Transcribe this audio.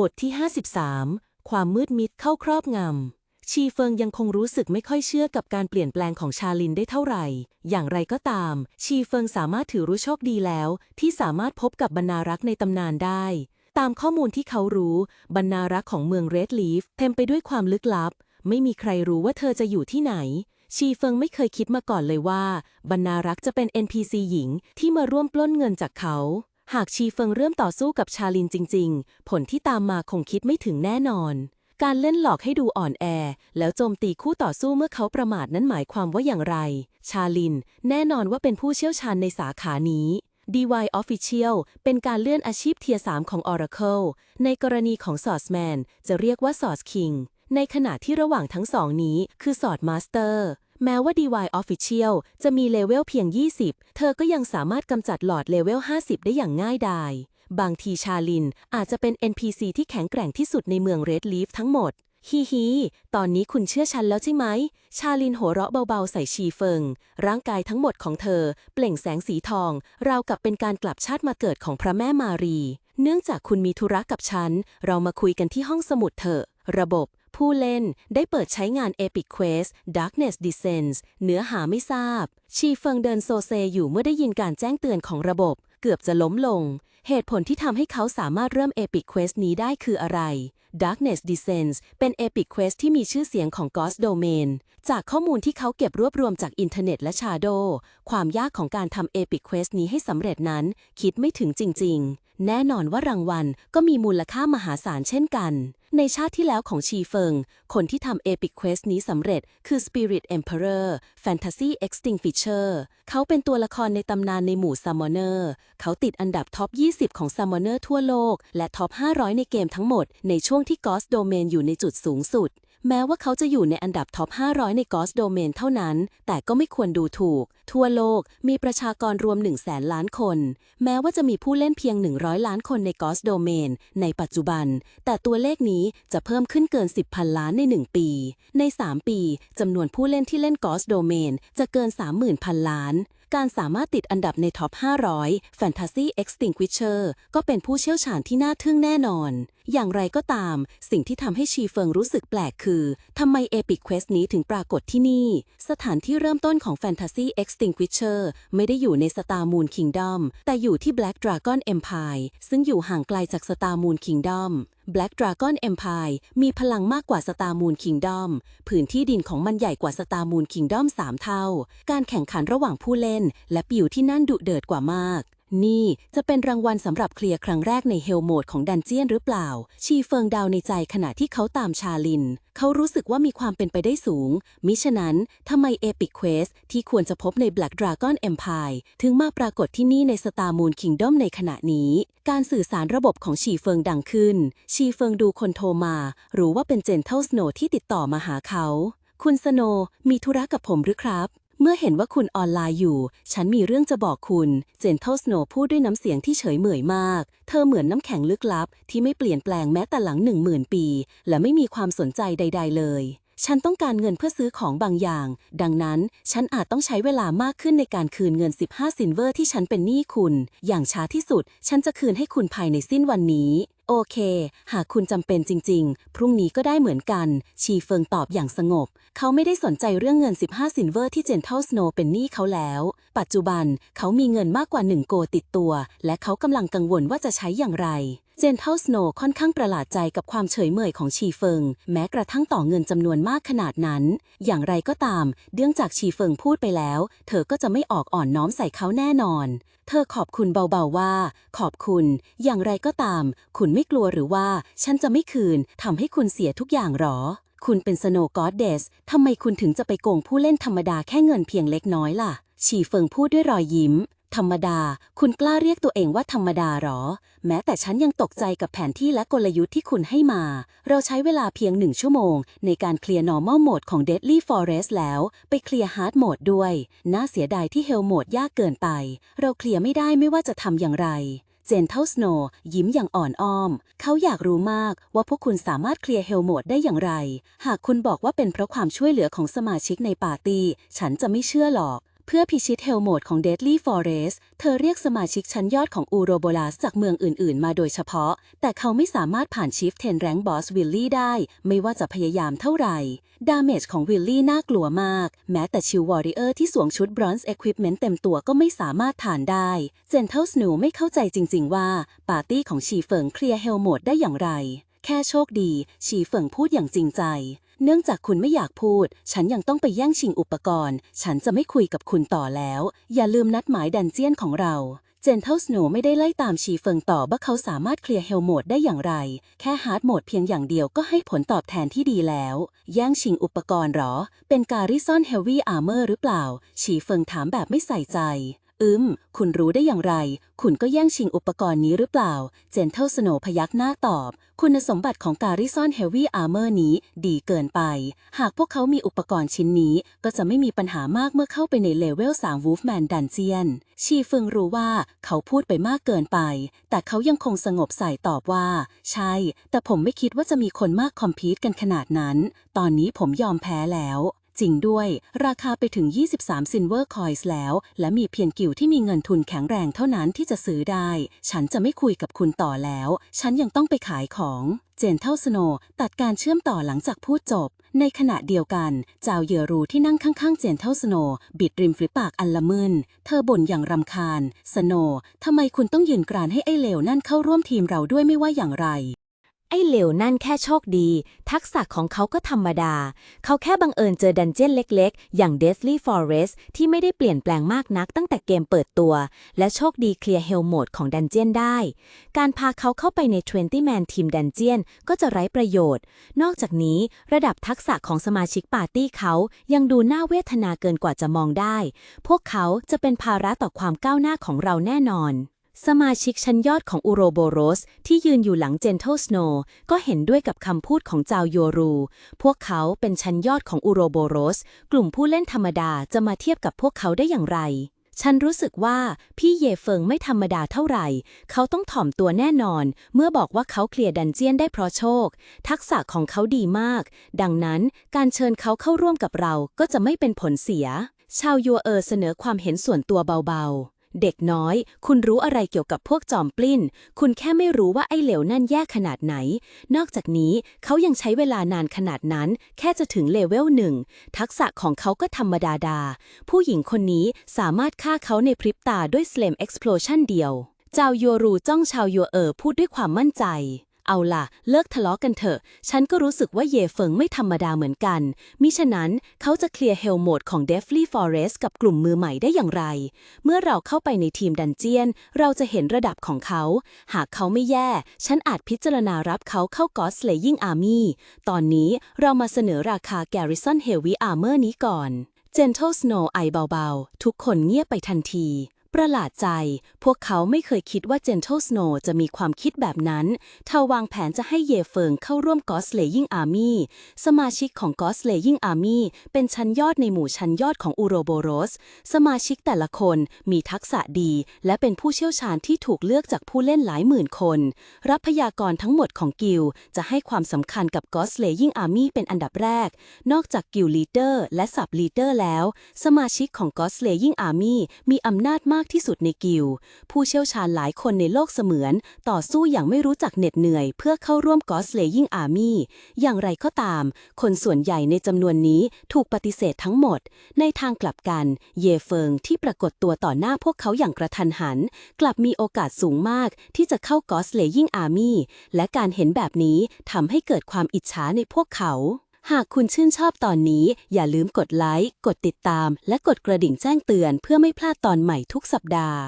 บทที่ 53 ความมืดมิดเข้าครอบงำ ชีเฟิงยังคงรู้สึกไม่ค่อยเชื่อกับการเปลี่ยนแปลงของชาลินได้เท่าไหร่ อย่างไรก็ตาม ชีเฟิงสามารถถือรู้โชคดีแล้ว ที่สามารถพบกับบรรณารักษ์ในตำนานได้ ตามข้อมูลที่เขารู้ บรรณารักษ์ของเมืองเรดลีฟเต็มไปด้วยความลึกลับ ไม่มีใครรู้ว่าเธอจะอยู่ที่ไหน ชีเฟิงไม่เคยคิดมาก่อนเลยว่า บรรณารักษ์จะเป็น NPC หญิงที่มาร่วมปล้นเงินจากเขา หากชีเฟิงเริ่มต่อสู้กับชาลินจริง ๆ ผลที่ตามมาคงคิดไม่ถึงแน่นอน การเล่นหลอกให้ดูอ่อนแอ แล้วโจมตีคู่ต่อสู้เมื่อเขาประมาทนั้นหมายความว่าอย่างไร ชาลิน แน่นอนว่าเป็นผู้เชี่ยวชาญในสาขานี้ DY Official เป็นการเลื่อนอาชีพเทียร์3ของ Oracle ในกรณีของ Source Man จะเรียกว่า Source King ในขณะที่ระหว่างทั้งสองนี้คือ Source Master แม้ว่า DY Official จะมีเลเวลเพียง 20 เธอก็ยังสามารถกำจัดหลอดเลเวล 50 ได้อย่างง่ายดาย บางทีชาลินอาจจะเป็น NPC ที่แข็งแกร่งที่สุดในเมือง Red Leaf ทั้งหมด ฮีฮี ตอนนี้คุณเชื่อฉันแล้วใช่ไหม ชาลินหัวเราะเบาๆใส่ชีเฟิง ร่างกายทั้งหมดของเธอ เปล่งแสงสีทอง ราวกับเป็นการกลับชาติมาเกิดของพระแม่มารี เนื่องจากคุณมีธุระกับฉัน เรามาคุยกันที่ห้องสมุดเถอะ ระบบ ผู้เล่นได้เปิดใช้งาน Epic Quest Darkness Descends เนื้อหาไม่ทราบ ชีเฟิงเดินโซเซอยู่เมื่อได้ยินการแจ้งเตือนของระบบ เกือบจะล้มลง เหตุผลที่ทำให้เขาสามารถเริ่ม Epic Quest นี้ได้คืออะไร Darkness Descends เป็น Epic Quest ที่มีชื่อเสียงของ Ghost Domain จากข้อมูลที่เขาเก็บรวบรวมจากอินเทอร์เน็ตและ Shadow ความยากของการทำ Epic Quest นี้ให้สำเร็จนั้น คิดไม่ถึงจริง ๆ แน่นอนว่ารางวัลก็มีมูลค่ามหาศาลเช่นกัน ในชาติที่แล้วของชีเฟิง คนที่ทำ Epic Quest นี้สำเร็จคือ Spirit Emperor Fantasy Extinguisher เขาเป็นตัวละครในตำนานในหมู่ Summoner เขาติดอันดับท็อป 20 ของ Summoner ทั่วโลก และท็อป 500 ในเกมทั้งหมด ในช่วงที่ Ghost Domain อยู่ในจุดสูงสุด แม้ว่าเขาจะอยู่ในอันดับท็อป 500 ใน Ghost Domain เท่านั้น แต่ก็ไม่ควรดูถูกทั่วโลกมีประชากรรวม 1 0 0 0 0แสนล้านคน แม้ว่าจะมีผู้เล่นเพียง 100 ล้านคนใน Ghost Domain ในปัจจุบัน แต่ตัวเลขนี้จะเพิ่มขึ้นเกิน 10พันล้านใน 1 ปี ใน 3 ปีจำนวนผู้เล่นที่เล่น Ghost Domain จะเกิน 30,000พันล้านการสามารถติดอันดับในท็อป 500 Fantasy Extinguisher ก็เป็นผู้เชี่ยวชาญที่น่าทึ่งแน่นอน อย่างไรก็ตาม สิ่งที่ทำให้ชีเฟิงรู้สึกแปลกคือ ทำไม Epic Quest นี้ถึงปรากฏที่นี่ สถานที่เริ่มต้นของ Fantasy Extinguisher ไม่ได้อยู่ใน Star Moon Kingdom แต่อยู่ที่ Black Dragon Empire ซึ่งอยู่ห่างไกลจาก Star Moon Kingdom Black Dragon Empire มีพลังมากกว่า Star Moon Kingdom ผืนที่ดินของมันใหญ่กว่า Star Moon Kingdom 3 เท่า การแข่งขันระหว่างผู้เล่นและปิวที่นั่นดุเดือดกว่ามาก นี่จะเป็นรางวัลสำหรับเคลียร์ครั้งแรกในเฮลโหมดของดันเจียนหรือเปล่า ชีเฟิงดาวในใจขณะที่เขาตามชาลิน เขารู้สึกว่ามีความเป็นไปได้สูง มิฉะนั้นทำไม Epic Quest ที่ควรจะพบใน Black Dragon Empire ถึงมาปรากฏที่นี่ใน Star Moon Kingdom ในขณะนี้ การสื่อสารระบบของชีเฟิงดังขึ้น ชีเฟิงดูคนโทรมารู้ว่าเป็นเจนเทลสโนที่ติดต่อมาหาเขา คุณสโนมีธุระกับผมหรือครับ เมื่อเห็นว่าคุณออนไลน์อยู่ ฉันมีเรื่องจะบอกคุณ เจนเทลสโนพูดด้วยน้ำเสียงที่เฉยเหมยมาก เธอเหมือนน้ำแข็งลึกลับ ที่ไม่เปลี่ยนแปลงแม้แต่หลังหนึ่งหมื่นปี และไม่มีความสนใจใด ๆ เลย ฉันต้องการเงินเพื่อซื้อของบางอย่าง ดังนั้น ฉันอาจต้องใช้เวลามากขึ้นในการคืนเงิน 15ซินเวอร์ที่ฉันเป็นหนี้คุณ อย่างช้าที่สุด ฉันจะคืนให้คุณภายในสิ้นวันนี้ โอเค หากคุณจำเป็นจริง ๆ พรุ่งนี้ก็ได้เหมือนกัน ชีเฟิงตอบอย่างสงบ เขาไม่ได้สนใจเรื่องเงิน 15ซินเวอร์ที่เจนเทลสโนเป็นหนี้เขาแล้ว ปัจจุบันเขามีเงินมากกว่า 1 โกติดตัว และเขากำลังกังวลว่าจะใช้อย่างไร เจนเทลสโนค่อนข้างประหลาดใจกับความเฉยเมยของชีเฟิง แม้กระทั่งต่อเงินจำนวนมากขนาดนั้น อย่างไรก็ตามเนื่องจากชีเฟิงพูดไปแล้ว เธอก็จะไม่ออกอ่อนน้อมใส่เขาแน่นอน เธอขอบคุณเบาๆว่า ขอบคุณ อย่างไรก็ตาม คุณไม่กลัวหรือว่า ฉันจะไม่คืนทำให้คุณเสียทุกอย่างหรอ คุณเป็นสโนกอดเดสทำไมคุณถึงจะไปโกงผู้เล่นธรรมดาแค่เงินเพียงเล็กน้อยล่ะชีเฟิงพูดด้วยรอยยิ้ม ธรรมดา คุณกล้าเรียกตัวเองว่าธรรมดาหรอ แม้แต่ฉันยังตกใจกับแผนที่และกลยุทธ์ที่คุณให้มา เราใช้เวลาเพียงหนึ่งชั่วโมง ในการเคลียร์ normal mode ของ Deadly Forest แล้ว ไปเคลียร์ hard mode ด้วย น่าเสียดายที่ hell mode ยากเกินไป เราเคลียร์ไม่ได้ไม่ว่าจะทำอย่างไรเจนเทลสโนยิ้มอย่างอ่อนอ้อม เขาอยากรู้มากว่าพวกคุณสามารถเคลียร์เฮลโหมดได้อย่างไร หากคุณบอกว่าเป็นเพราะความช่วยเหลือของสมาชิกในปาร์ตี้ ฉันจะไม่เชื่อหรอก เพื่อพิชิตเฮลโหมดของ Deadly Forest เธอเรียกสมาชิกชั้นยอดของอูโรโบลาสจากเมืองอื่น ๆ มาโดยเฉพาะ แต่เขาไม่สามารถผ่านชีฟเทนแรงบอสวิลลี่ได้ ไม่ว่าจะพยายามเท่าไหร่ ดาเมจของวิลลี่น่ากลัวมาก แม้แต่ชิววอริเออร์ที่สวมชุดบรอนซ์เอควิปเมนต์เต็มตัวก็ไม่สามารถผ่านได้เจนเทลสโนไม่เข้าใจจริง ๆ ว่า ปาร์ตี้ของชีเฟิงเคลียร์เฮลโหมดได้อย่างไร แค่โชคดี ชีเฟิงพูดอย่างจริงใจ เนื่องจากคุณไม่อยากพูด ฉันยังต้องไปแย่งชิงอุปกรณ์ ฉันจะไม่คุยกับคุณต่อแล้ว อย่าลืมนัดหมายดันเจียนของเรา เจนเทลสโนไม่ได้ไล่ตามชีเฟิงต่อว่าเขาสามารถเคลียร์เฮลโหมดได้อย่างไร แค่ฮาร์ดโหมดเพียงอย่างเดียวก็ให้ผลตอบแทนที่ดีแล้ว แย่งชิงอุปกรณ์หรอ เป็นการิซอนเฮลวี่อาร์เมอร์หรือเปล่า ชีเฟิงถามแบบไม่ใส่ใจ อืม คุณรู้ได้อย่างไร คุณก็แย่งชิงอุปกรณ์นี้หรือเปล่า เจนเทลสโนพยักหน้าตอบ คุณสมบัติของการิซอนเฮลวี่อาร์เมอร์นี้ดีเกินไป หากพวกเขามีอุปกรณ์ชิ้นนี้ ก็จะไม่มีปัญหามากเมื่อเข้าไปในเลเวล3 Wolfman Dungeon ชีฟึงรู้ว่าเขาพูดไปมากเกินไป แต่เขายังคงสงบใส่ตอบว่า ใช่ แต่ผมไม่คิดว่าจะมีคนมากคอมพีตกันขนาดนั้น ตอนนี้ผมยอมแพ้แล้ว จริงด้วย ราคาไปถึง 23 Silver Coins แล้ว และมีเพียงกิวที่มีเงินทุนแข็งแรงเท่านั้นที่จะซื้อได้ ฉันจะไม่คุยกับคุณต่อแล้ว ฉันยังต้องไปขายของ เจนเท่าสโนตัดการเชื่อมต่อหลังจากพูดจบ ในขณะเดียวกัน เจ้าเยอรูที่นั่งข้างๆ เจนเท่าสโนบิดริมฝีปากอันละมึนเธอบ่นอย่างรำคาญ สโนทำไมคุณต้องยืนกรานให้ไอ้เลวนั่นเข้าร่วมทีมเราด้วยไม่ว่าอย่างไร อ้เหลวนั่นแค่โชคดี ทักษะของเขาก็ธรรมดา เขาแค่บังเอิญเจอดันเจี้ยนเล็กๆ อย่าง Deathly Forest ที่ไม่ได้เปลี่ยนแปลงมากนักตั้งแต่เกมเปิดตัว และโชคดีเคลียร์เฮลโหมดของดันเจี้ยนได้ การพาเขาเข้าไปใน 20 Man ทีมดันเจี้ยนก็จะไร้ประโยชน์ นอกจากนี้ระดับทักษะของสมาชิกปาร์ตี้เขายังดูน่าเวทนาเกินกว่าจะมองได้ พวกเขาจะเป็นภาระต่อความก้าวหน้าของเราแน่นอน สมาชิกชั้นยอดของอูโรโบโรสที่ยืนอยู่หลังเจนเทลสโนก็เห็นด้วยกับคำพูดของจาวโยรู พวกเขาเป็นชั้นยอดของอูโรโบโรส กลุ่มผู้เล่นธรรมดาจะมาเทียบกับพวกเขาได้อย่างไร ฉันรู้สึกว่าพี่เยเฟิงไม่ธรรมดาเท่าไหร่ เขาต้องถ่อมตัวแน่นอน เมื่อบอกว่าเขาเคลียร์ดันเจียนได้เพราะโชค ทักษะของเขาดีมาก ดังนั้นการเชิญเขาเข้าร่วมกับเราก็จะไม่เป็นผลเสีย ชาวยัวเออเสนอความเห็นส่วนตัวเบาๆ เด็กน้อย คุณรู้อะไรเกี่ยวกับพวกจอมปลิ้น คุณแค่ไม่รู้ว่าไอ้เหลวนั่นแย่ขนาดไหน นอกจากนี้เขายังใช้เวลานานขนาดนั้น แค่จะถึงเลเวลหนึ่ง ทักษะของเขาก็ธรรมดาดา ผู้หญิงคนนี้สามารถฆ่าเขาในพริบตาด้วย Slam Explosion เดียว เจ้ายัวรูจ้องชาวยัวเออพูดด้วยความมั่นใจ เอาล่ะ เลิกทะเลาะกันเถอะ ฉันก็รู้สึกว่าเยเฟิงไม่ธรรมดาเหมือนกัน มิฉะนั้นเขาจะเคลียร์เฮลโหมดของ Deathly Forest กับกลุ่มมือใหม่ได้อย่างไร เมื่อเราเข้าไปในทีมดันเจียน เราจะเห็นระดับของเขา หากเขาไม่แย่ ฉันอาจพิจารณารับเขาเข้า God Slaying Army ตอนนี้เรามาเสนอราคา Garrison Heavy Armor นี้ก่อน Gentle Snow ไอเบาๆ ทุกคนเงียบไปทันที ประหลาดใจ พวกเขาไม่เคยคิดว่า Gentle Snow จะมีความคิดแบบนั้นเธอวางแผนจะให้เยเฟิงเข้าร่วม God Slaying Army สมาชิกของ God Slaying Army เป็นชั้นยอดในหมู่ชั้นยอดของอูโรโบโรส สมาชิกแต่ละคนมีทักษะดี และเป็นผู้เชี่ยวชาญที่ถูกเลือกจากผู้เล่นหลายหมื่นคน รับพยากรทั้งหมดของกิลจะให้ความสำคัญกับ God Slaying Army เป็นอันดับแรก นอกจากกิลลีดเดอร์และสับลีดเดอร์แล้ว สมาชิกของ God Slaying Army มีอำนาจมากที่สุดในกิลผู้เชี่ยวชาญหลายคนในโลกเสมือน ต่อสู้อย่างไม่รู้จักเหน็ดเหนื่อย เพื่อเข้าร่วม God Slaying Army อย่างไรก็ตาม คนส่วนใหญ่ในจำนวนนี้ถูกปฏิเสธทั้งหมด ในทางกลับกัน เยเฟิงที่ปรากฏตัวต่อหน้าพวกเขาอย่างกระทันหัน กลับมีโอกาสสูงมากที่จะเข้า God Slaying Army และการเห็นแบบนี้ทำให้เกิดความอิจฉาในพวกเขา หากคุณชื่นชอบตอนนี้ อย่าลืมกดไลค์ กดติดตาม และกดกระดิ่งแจ้งเตือนเพื่อไม่พลาดตอนใหม่ทุกสัปดาห์